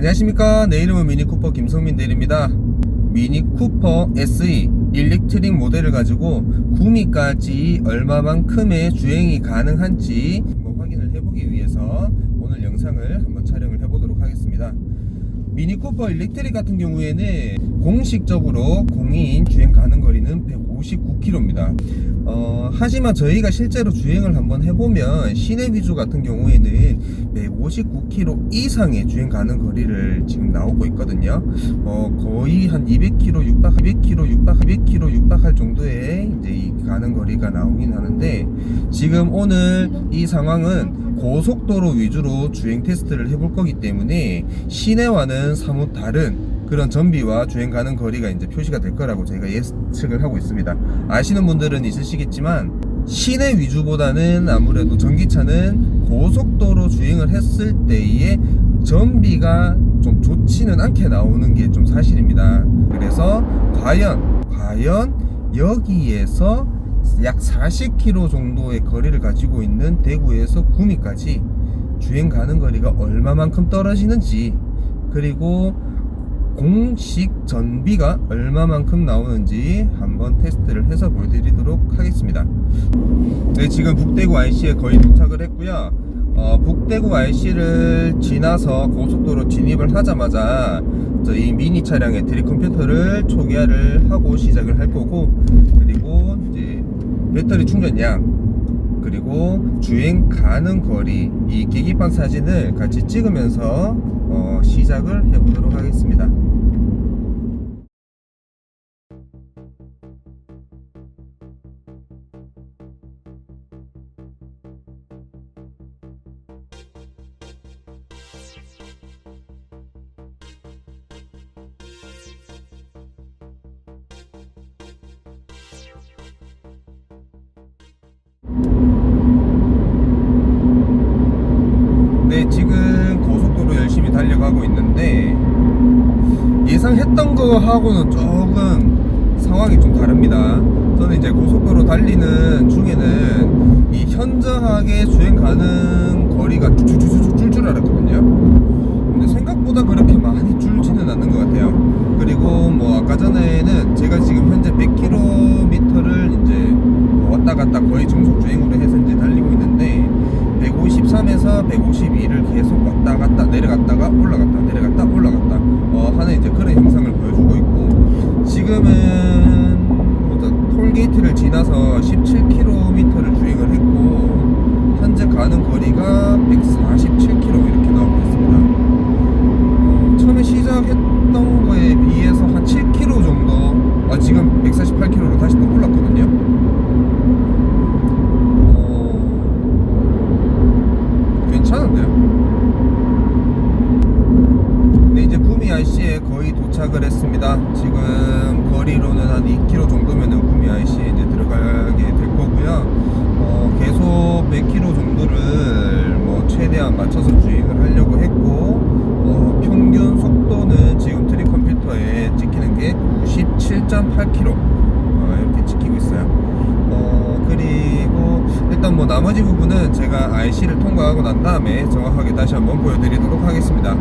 안녕하십니까. 내 이름은 미니쿠퍼 김성민 대리입니다. 미니쿠퍼 SE 일렉트릭 모델을 가지고 구미까지 얼마만큼의 주행이 가능한지 한번 확인을 해보기 위해서 오늘 영상을 한번 촬영을 해보도록 하겠습니다. 미니쿠퍼 일렉트릭 같은 경우에는 공식적으로 공인 주행 가능 거리는 159km입니다. 어, 하지만 저희가 실제로 주행을 한번 해보면 시내 위주 같은 경우에는 159km 이상의 주행 가능 거리를 지금 나오고 있거든요. 어, 거의 한 200km 육박, 200km 육박, 200km 육박할 정도의 이제 이 가능 거리가 나오긴 하는데 지금 오늘 이 상황은 고속도로 위주로 주행 테스트를 해볼 거기 때문에 시내와는 사뭇 다른 그런 전비와 주행 가능 거리가 이제 표시가 될 거라고 저희가 예측을 하고 있습니다. 아시는 분들은 있으시겠지만 시내 위주보다는 아무래도 전기차는 고속도로 주행을 했을 때의 전비가 좀 좋지는 않게 나오는 게 좀 사실입니다. 그래서 과연 과연 여기에서 약 40km 정도의 거리를 가지고 있는 대구에서 구미까지 주행 가능 거리가 얼마만큼 떨어지는지 그리고 공식 전비가 얼마만큼 나오는지 한번 테스트를 해서 보여드리도록 하겠습니다. 네, 지금 북대구 IC에 거의 도착을 했고요. 어, 북대구 IC를 지나서 고속도로 진입을 하자마자 저희 미니 차량의 드립 컴퓨터를 초기화를 하고 시작을 할 거고 그리고 이제 배터리 충전량 그리고 주행 가능 거리 이 계기판 사진을 같이 찍으면서 어, 시작을 해보도록 하겠습니다. 달려가고 있는데 예상했던 거하고는 조금 상황이 좀 다릅니다. 저는 이제 고속도로 달리는 중에는 이 현저하게 주행 가능 거리가 쭉쭉쭉쭉 줄줄 알았거든요. 근데 생각보다 그렇게 많이 줄지는 않는 것 같아요. 그리고 뭐 아까 전에는 제가 지금 현재 100km를 이제 뭐 왔다 갔다 거의 정속 주행으로 해서 이제 있는데 153에서 152를 계속 왔다 갔다 내려갔다가 올라갔다 내려갔다 올라갔다 어, 하는 이제 그런 형상을 보여주고 있고 지금은 톨게이트를 지나서 17km를 주행을 했고 현재 가는 거리가 147km 이렇게 나오고 있습니다. 어, 처음에 시작했던 거에 비해서 한 7km 정도 아, 지금 148km로 다시 또 올랐거든요. 어, 괜찮은데요? IC에 거의 도착을 했습니다. 지금 거리로는 한 2km 정도면은 구미 IC에 이제 들어가게 될 거고요. 어, 계속 100km 정도를 뭐 최대한 맞춰서 주행을 하려고 했고, 어, 평균 속도는 지금 트리 컴퓨터에 찍히는 게 97.8km 어, 이렇게 찍히고 있어요. 어, 그리고 일단 뭐 나머지 부분은 제가 IC를 통과하고 난 다음에 정확하게 다시 한번 보여드리도록 하겠습니다.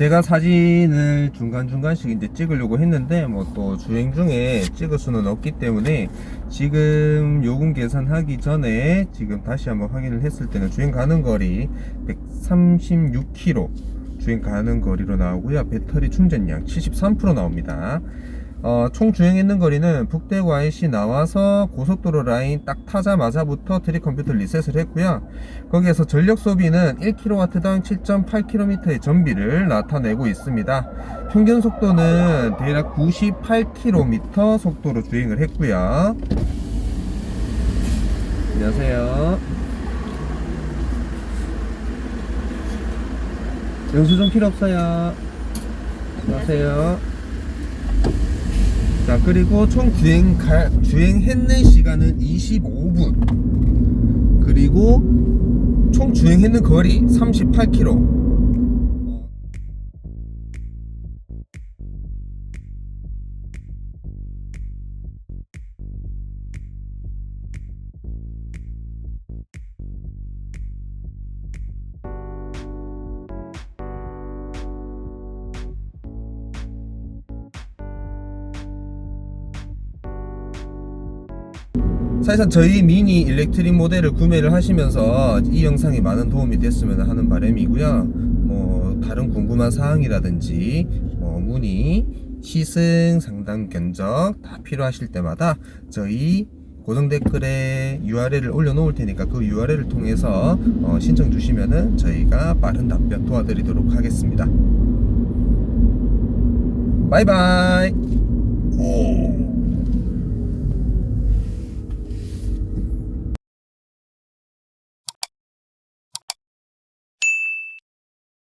제가 사진을 중간중간씩 이제 찍으려고 했는데 뭐 또 주행 중에 찍을 수는 없기 때문에 지금 요금 계산하기 전에 지금 다시 한번 확인을 했을 때는 주행 가능 거리 136km 주행 가능 거리로 나오고요. 배터리 충전량 73% 나옵니다 어, 총 주행했는 거리는 북대구 IC 나와서 고속도로 라인 딱 타자마자부터 트리 컴퓨터 리셋을 했고요. 거기에서 전력 소비는 1kW당 7.8km의 전비를 나타내고 있습니다. 평균 속도는 대략 98km 속도로 주행을 했고요. 안녕하세요. 영수증 필요 없어요. 안녕하세요. 자 그리고 총 주행 가, 주행했는 시간은 25분. 그리고 총 주행했는 거리 38km 사실상 저희 미니 일렉트릭 모델을 구매를 하시면서 이 영상이 많은 도움이 됐으면 하는 바람이고요. 뭐 다른 궁금한 사항이라든지 뭐 문의, 시승, 상담, 견적 다 필요하실 때마다 저희 고정 댓글에 URL을 올려놓을 테니까 그 URL을 통해서 어, 신청 주시면은 저희가 빠른 답변 도와드리도록 하겠습니다. 바이바이.